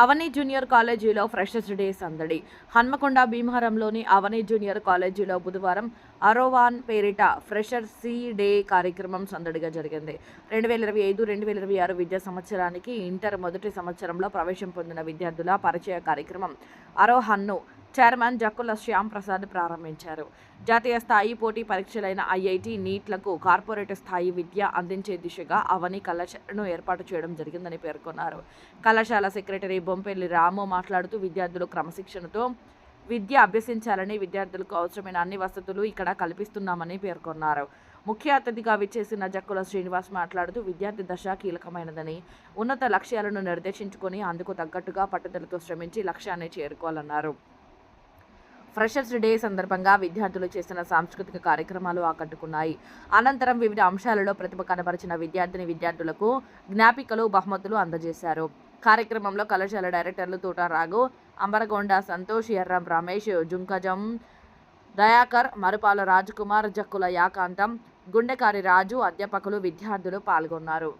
అవని junior కాలేజీలో freshers day సందడి. హన్మకొండ భీమవరంలోని అవని junior కాలేజీలో బుధవారం అరోవాన్ పేరిట ఫ్రెషర్ సి డే కార్యక్రమం సందడిగా జరిగింది. రెండు వేల ఇరవై ఐదు రెండు వేల ఇరవై ఆరు విద్యా సంవత్సరానికి ఇంటర్ మొదటి సంవత్సరంలో ప్రవేశం పొందిన విద్యార్థుల పరిచయ కార్యక్రమం అరోహన్ను చైర్మన్ జక్కుల శ్యామ్ ప్రసాద్ ప్రారంభించారు. జాతీయ స్థాయి పోటీ పరీక్షలైన ఐఐటి నీట్లకు కార్పొరేట్ స్థాయి విద్య అందించే దిశగా అవని కళాశాలను ఏర్పాటు చేయడం జరిగిందని పేర్కొన్నారు. కళాశాల సెక్రటరీ బొంపెల్లి రాము మాట్లాడుతూ విద్యార్థులు క్రమశిక్షణతో విద్య అభ్యసించాలని విద్యార్థులకు అవసరమైన అన్ని వసతులు ఇక్కడ కల్పిస్తున్నామని పేర్కొన్నారు. ముఖ్య అతిథిగా విచ్చేసిన జక్కుల శ్రీనివాస్ మాట్లాడుతూ విద్యార్థి దశ కీలకమైనదని ఉన్నత లక్ష్యాలను నిర్దేశించుకొని అందుకు తగ్గట్టుగా పట్టుదలతో శ్రమించి లక్ష్యాన్ని చేరుకోవాలన్నారు. ఫ్రెషర్స్ డే సందర్భంగా విద్యార్థులు చేసిన సాంస్కృతిక కార్యక్రమాలు ఆకట్టుకున్నాయి. అనంతరం వివిధ అంశాలలో ప్రతిభ కనబరిచిన విద్యార్థిని విద్యార్థులకు జ్ఞాపికలు బహుమతులు అందజేశారు. కార్యక్రమంలో కళాశాల డైరెక్టర్లు తోట రాఘు అంబరగొండ సంతోష్ ఎర్రం రమేష్ జుంకజం దయాకర్ మరుపాల రాజ్కుమార్ జక్కుల యాకాంతం గుండెకారి రాజు అధ్యాపకులు విద్యార్థులు పాల్గొన్నారు.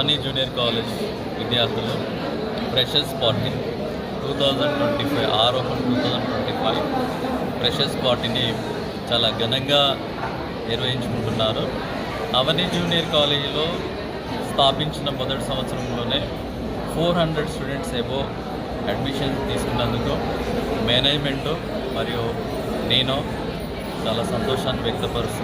అవని జూనియర్ కాలేజ్ విద్యార్థులు freshers party two thousand twenty five Aarohan two thousand twenty five freshers పార్టీని చాలా ఘనంగా నిర్వహించుకుంటున్నారు. అవని జూనియర్ కాలేజీలో స్థాపించిన మొదటి సంవత్సరంలోనే ఫోర్ హండ్రెడ్ స్టూడెంట్స్ ఏవో అడ్మిషన్ తీసుకున్నందుకు మేనేజ్మెంటు మరియు నేను చాలా సంతోషాన్ని వ్యక్తపరుస్తున్నాను